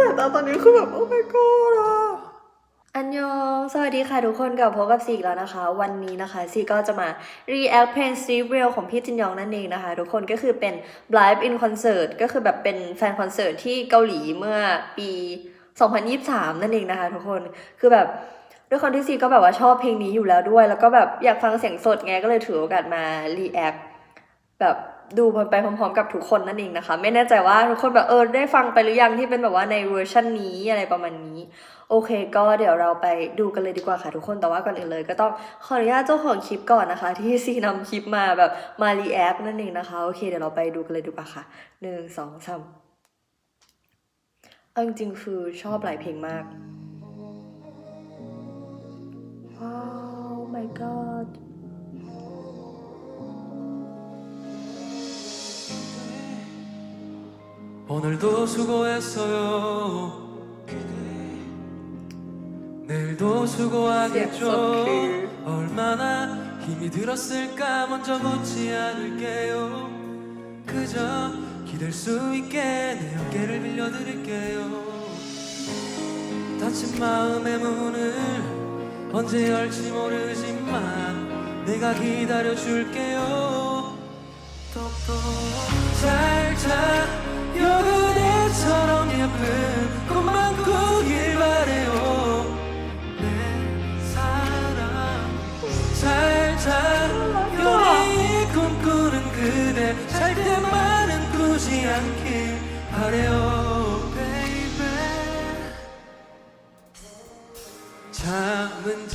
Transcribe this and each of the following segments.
สายตาตอนนี้คือแบบโอ้ my god อะอันยอง สวัสดีค่ะทุกคนกับพบกับซีอีกแล้วนะคะ วันนี้นะคะซีก็จะมา react เพลง Sleep Real ของพี่จินยองนั่นเองนะคะ ทุกคนก็คือเป็น live in concert ก็คือแบบเป็นแฟนคอนเสิร์ตที่เกาหลีเมื่อปี 2023 นั่นเองนะคะ ทุกคนคือแบบด้วยความที่ซีก็แบบว่าชอบเพลงนี้อยู่แล้วด้วย แล้วก็แบบอยากฟังเสียงสดไงก็เลยถือโอกาสมา react แบบ ดูมันไปพร้อมๆกับทุกคนนั่นเองนะคะ ไม่แน่ใจว่าทุกคนแบบเออได้ฟังไปหรือยังที่เป็นแบบว่าในเวอร์ชันนี้อะไรประมาณนี้ โอเค ก็เดี๋ยวเราไปดูกันเลยดีกว่าค่ะทุกคนแต่ว่าก่อนอื่นเลย ก็ต้องขออนุญาตเจ้าของคลิปก่อนนะคะ ที่ซีนำคลิปมาแบบมารีแอคนั่นเองนะคะโอเคเดี๋ยวเราไปดูกันเลยดีกว่าค่ะหนึ่งสองสามเอาจริงๆคือชอบหลายเพลงมากว้าว 오늘도 수고했어요. 내일도 수고하겠죠. 얼마나 힘이 들었을까 먼저 묻지 않을게요. 그저 기댈 수 있게 내 어깨를 빌려드릴게요. 닫힌 마음의 문을 언제 열지 모르지만 내가 기다려줄게요. 똑똑 잘자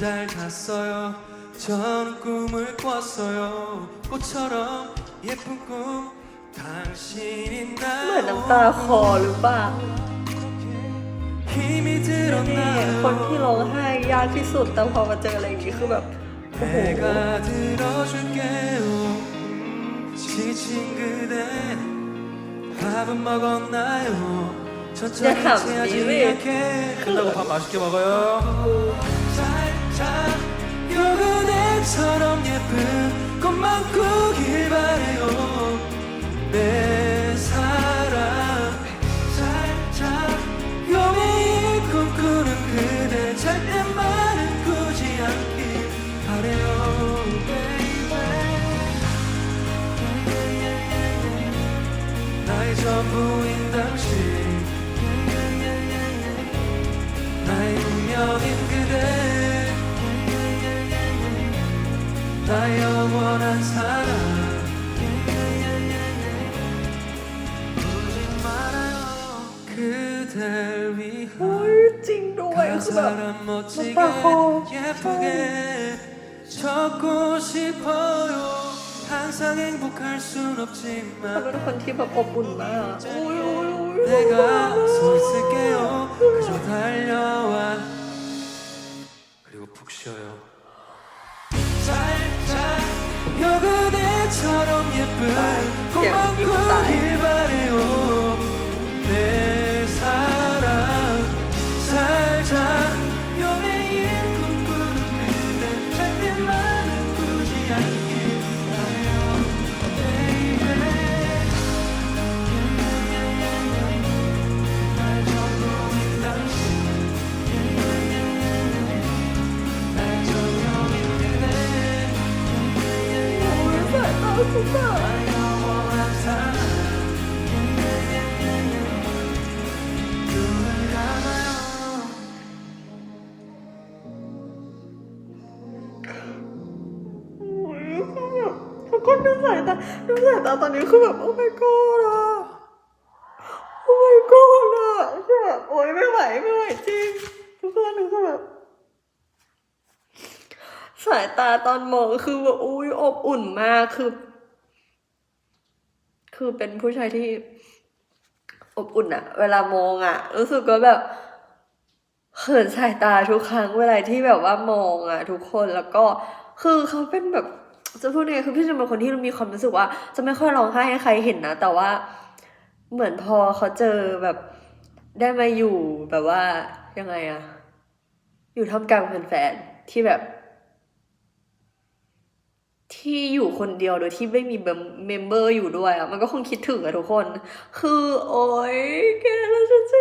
잘 잤어요 전 꿈을 꿨어요 꽃처럼 예쁜 꿈 당신이 เหมือนน้ำตาคอหรือเปล่า 힘이 แน่ๆคนที่ 들었나요 ร้องไห้ยากที่สุดแต่พอมาเจออะไรอย่างนี้คือแบบโอ้โห 내가 들어줄게요 음, 지친 그대 밥은 먹었나요 천천히 야, 취하지 미미. 않게 끝나고 밥 맛있게 먹어요 요 그대처럼 예쁜 꿈만 꾸길 바래요. 내 사랑 살짝 요 매일 꿈꾸는 그대 잘 때만은 꾸지 않길 바래요 baby. 나의 전부인 당신. 나의 운명인 나의 영원한 사랑 울지 말아요 그댈 위한 โอ้ยจริงด้วยคือแบบ 사람 멋지게 오빠, 예쁘게 적고 싶어요 항상 행복할 순 เขา 없지만 เป็นคนที่แบบอบอุ่นมากโอ้ยโอ้ยโอ้ย 내가 서 있을게요 그저 달려와 그리고 푹 쉬어요 살짝 여 그대처럼 예쁜 꿈만 꾸길 바래요. 내 사랑 살짝 여 매일 꿈꾸는 그대 잘 때만은 꾸지 않 สายตาดูสายตาตอนนี้คือแบบโอ้ my god อะโอ้ my god อะคือแบบโอ้ยไม่ไหวไม่ไหวจริงทุกคนดูคือแบบสายตาตอนมองคือแบบอุ้ยอบอุ่นมากคือ คือเป็นผู้ชายที่อบอุ่นอะเวลามองอะรู้สึกว่าแบบเขินสายตาทุกครั้งเวลาที่แบบว่ามองอะทุกคนแล้วก็คือเขาเป็นแบบ จะพูดยังไงคือพี่จะเป็นคนที่มีความรู้สึกว่า จะไม่ค่อยร้องไห้ให้ใครเห็นนะ แต่ว่าเหมือนพอเขาเจอแบบได้มาอยู่แบบว่ายังไงอะอยู่ท่ามกลางแฟนๆที่แบบ ที่ที่อยู่คนเดียวโดยที่ไม่มีเมมเบอร์อยู่ด้วยอะมันก็คงคิดถึงอะทุกคน คือ โอ๊ยแกแล้วฉันจะ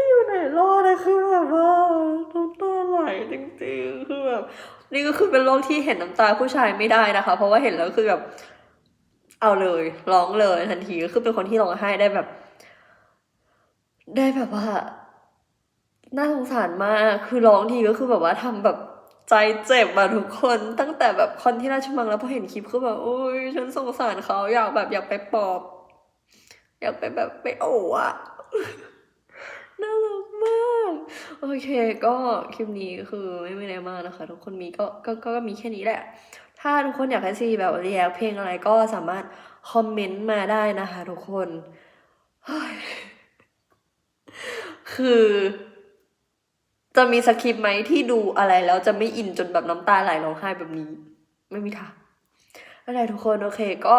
แบบนี่ก็คือเป็นโรคที่เห็นน้ำตาผู้ชายไม่ได้นะคะ เพราะว่าเห็นแล้วคือแบบเอาเลยร้องเลยทันทีก็คือเป็นคนที่ร้องไห้ได้แบบ ได้แบบว่าน่าสงสารมากคือร้องทีก็คือแบบว่าทำแบบใจเจ็บอะทุกคนตั้งแต่แบบคนที่ราชมังแล้วพอเห็นคลิปคือแบบโอ้ยฉันสงสารเขาอยากแบบอยากไปปอบ อยากไปแบบไปโอ้อะ โอเคก็คลิปนี้คือไม่มีอะไรมากนะคะ ทุกคนมีก็ก็ก็ก็มีแค่นี้แหละ ถ้าทุกคนอยากให้ซีแบบรียกเพลงอะไรก็สามารถคอมเมนต์มาได้นะคะทุกคนคือจะมีสคริปต์ไหมที่ดูอะไรแล้วจะไม่อินจนแบบน้ำตาไหลร้องไห้แบบนี้ ไม่มีทาง อะไรทุกคนโอเคก็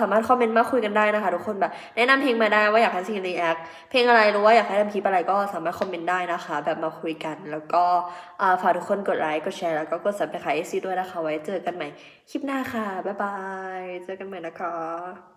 สามารถคอมเมนต์มาคุยกันได้นะคะ ทุกคนแบบแนะนำเพลงมาได้ว่าอยากให้ซีรีแอคเพลงอะไรหรือว่าอยากให้ทำคลิปอะไรก็สามารถคอมเมนต์ได้นะคะ แบบมาคุยกัน แล้วก็ฝากทุกคนกดไลค์กดแชร์แล้วก็กด subscribe ซีด้วยนะคะ ไว้เจอกันใหม่คลิปหน้าค่ะบ๊ายบายเจอกันใหม่นะคะ